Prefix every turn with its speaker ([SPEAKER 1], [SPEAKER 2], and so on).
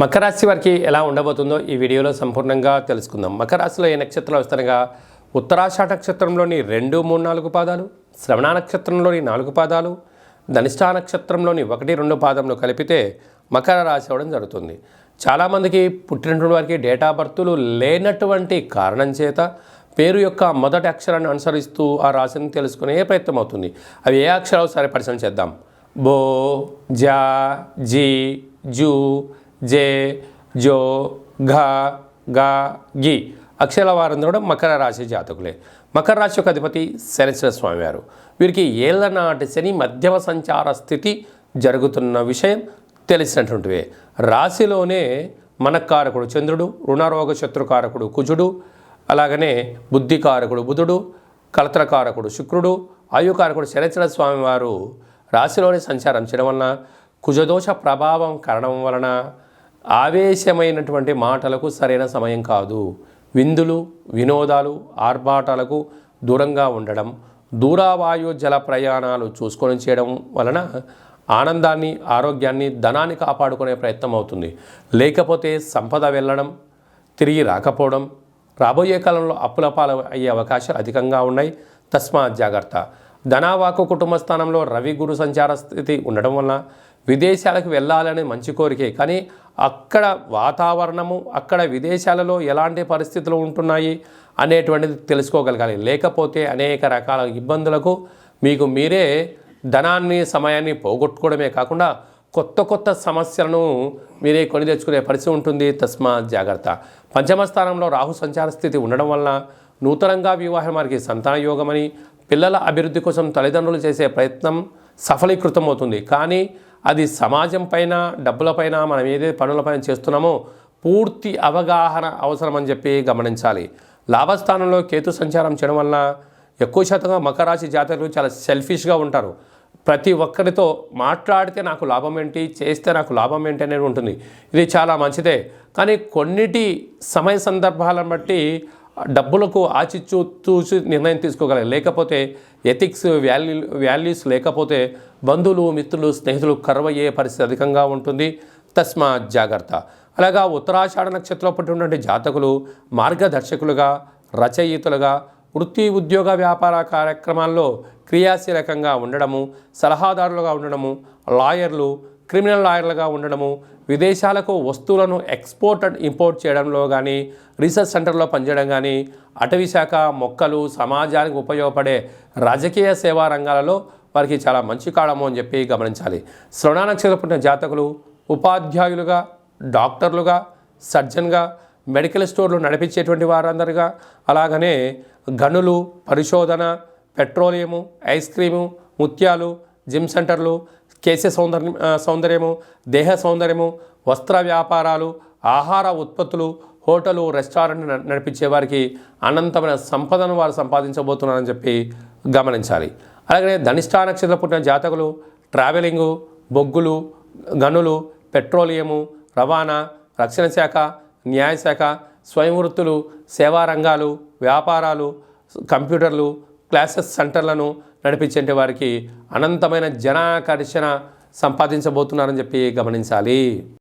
[SPEAKER 1] మకర రాశి వారికి ఎలా ఉండబోతుందో ఈ వీడియోలో సంపూర్ణంగా తెలుసుకుందాం. మకర రాశిలో ఏ నక్షత్రాలు వస్తానగా ఉత్తరాషాఢ నక్షత్రంలోని రెండు మూడు నాలుగు పాదాలు శ్రవణ నక్షత్రంలోని నాలుగు పాదాలు ధనిష్టా నక్షత్రంలోని ఒకటి రెండు పాదంలో కలిపితే మకర రాశి అవ్వడం జరుగుతుంది. చాలామందికి పుట్టినటువంటి వారికి డేటా బర్త్లు లేనటువంటి కారణం చేత పేరు యొక్క మొదటి అక్షరాన్ని అనుసరిస్తూ ఆ రాశిని తెలుసుకునే ప్రయత్నం అవుతుంది. అవి ఏ అక్షరాలు? సరే పరిశీలన చేద్దాం. బో జా జీ జూ జే జో ఘ గా గి. అక్షరాల వారందరూ కూడా మకర రాశి జాతకులే. మకర రాశి యొక్క అధిపతి శనిశ్వర స్వామివారు వీరికి ఏళ్ళ నాటి శని మధ్యమ సంచార స్థితి జరుగుతున్న విషయం తెలిసినటువంటివే. రాశిలోనే మనకారకుడు చంద్రుడు రుణరోగ శత్రుకారకుడు కుజుడు అలాగనే బుద్ధికారకుడు బుధుడు కలత్రకారకుడు శుక్రుడు ఆయుకారకుడు శనిచర స్వామివారు రాశిలోనే సంచారం చేయడం వలన కుజదోష ప్రభావం కారణం వలన ఆవేశమైనటువంటి మాటలకు సరైన సమయం కాదు. విందులు వినోదాలు ఆర్భాటాలకు దూరంగా ఉండడం దూరావాయు జల ప్రయాణాలు చూసుకొని చేయడం వలన ఆనందాన్ని ఆరోగ్యాన్ని ధనాన్ని కాపాడుకునే ప్రయత్నం అవుతుంది. లేకపోతే సంపద వెళ్ళడం తిరిగి రాకపోవడం రాబోయే కాలంలో అప్పుల పాలు అయ్యే అవకాశాలు అధికంగా ఉన్నాయి. తస్మాత్ జాగ్రత్త. ధనావాకు కుటుంబ స్థానంలో రవి గురు సంచార స్థితి ఉండడం వలన విదేశాలకు వెళ్ళాలనే మంచి కోరికే కానీ అక్కడ వాతావరణము అక్కడ విదేశాలలో ఎలాంటి పరిస్థితులు ఉంటున్నాయి అనేటువంటిది తెలుసుకోగలగాలి. లేకపోతే అనేక రకాల ఇబ్బందులకు మీకు మీరే ధనాన్ని సమయాన్ని పోగొట్టుకోవడమే కాకుండా కొత్త కొత్త సమస్యలను మీరే కొని తెచ్చుకునే పరిస్థితి ఉంటుంది. తస్మా జాగ్రత్త. పంచమ స్థానంలో రాహు సంచార స్థితి ఉండడం వలన నూతనంగా వివాహం వారికి సంతాన యోగమని పిల్లల అభివృద్ధి కోసం తల్లిదండ్రులు చేసే ప్రయత్నం సఫలీకృతం అవుతుంది కానీ అది సమాజం పైన డబ్బులపైన మనం ఏదైతే పనులపైన చేస్తున్నామో పూర్తి అవగాహన అవసరమని చెప్పి గమనించాలి. లాభస్థానంలో కేతు సంచారం చేయడం వలన ఎక్కువ శాతంగా మకరాశి జాతకులు చాలా సెల్ఫిష్గా ఉంటారు. ప్రతి ఒక్కరితో మాట్లాడితే నాకు లాభం ఏంటి చేస్తే నాకు లాభం ఏంటి అనేది ఉంటుంది. ఇది చాలా మంచిదే. కానీ కొన్నిటి సమయ సందర్భాలను బట్టి డబ్బులకు ఆచిచూ చూసి నిర్ణయం తీసుకోగలరు. లేకపోతే ఎథిక్స్ వాల్యూ వాల్యూస్ లేకపోతే బంధువులు మిత్రులు స్నేహితులు కరువయ్యే పరిస్థితి అధికంగా ఉంటుంది. తస్మా జాగ్రత్త. అలాగా ఉత్తరాషాఢ నక్షత్రంలో పట్టినటువంటి జాతకులు మార్గదర్శకులుగా రచయితలుగా వృత్తి ఉద్యోగ వ్యాపార కార్యక్రమాల్లో క్రియాశీలకంగా ఉండడము సలహాదారులుగా ఉండడము లాయర్లు క్రిమినల్ లాయర్లుగా ఉండడము విదేశాలకు వస్తువులను ఎక్స్పోర్ట్ అండ్ ఇంపోర్ట్ చేయడంలో కానీ రీసెర్చ్ సెంటర్లో పనిచేయడం కానీ అటవీ శాఖ మొక్కలు సమాజానికి ఉపయోగపడే రాజకీయ సేవా రంగాలలో వారికి చాలా మంచి కాలము అని చెప్పి గమనించాలి. శ్రవణ నక్షత్ర పుట్టిన జాతకులు ఉపాధ్యాయులుగా డాక్టర్లుగా సర్జన్గా మెడికల్ స్టోర్లు నడిపించేటువంటి వారందరుగా అలాగనే గనులు పరిశోధన పెట్రోలియము ఐస్ క్రీము ముత్యాలు జిమ్ సెంటర్లు కేశ సౌందర్యం సౌందర్యము దేహ సౌందర్యము వస్త్ర వ్యాపారాలు ఆహార ఉత్పత్తులు హోటలు రెస్టారెంట్ న- నడిపించే వారికి అనంతమైన సంపదను వారు సంపాదించబోతున్నారని చెప్పి గమనించాలి. అలాగే ధనిష్టా నక్షత్ర పుట్టిన జాతకులు ట్రావెలింగు బొగ్గులు గనులు పెట్రోలియము రవాణా రక్షణ శాఖ న్యాయశాఖ స్వయం వృత్తులు సేవా రంగాలు వ్యాపారాలు కంప్యూటర్లు క్లాసెస్ సెంటర్లను నడిపించే వారికి అనంతమైన జనాకర్షణ సంపాదించబోతున్నారని చెప్పి గమనించాలి.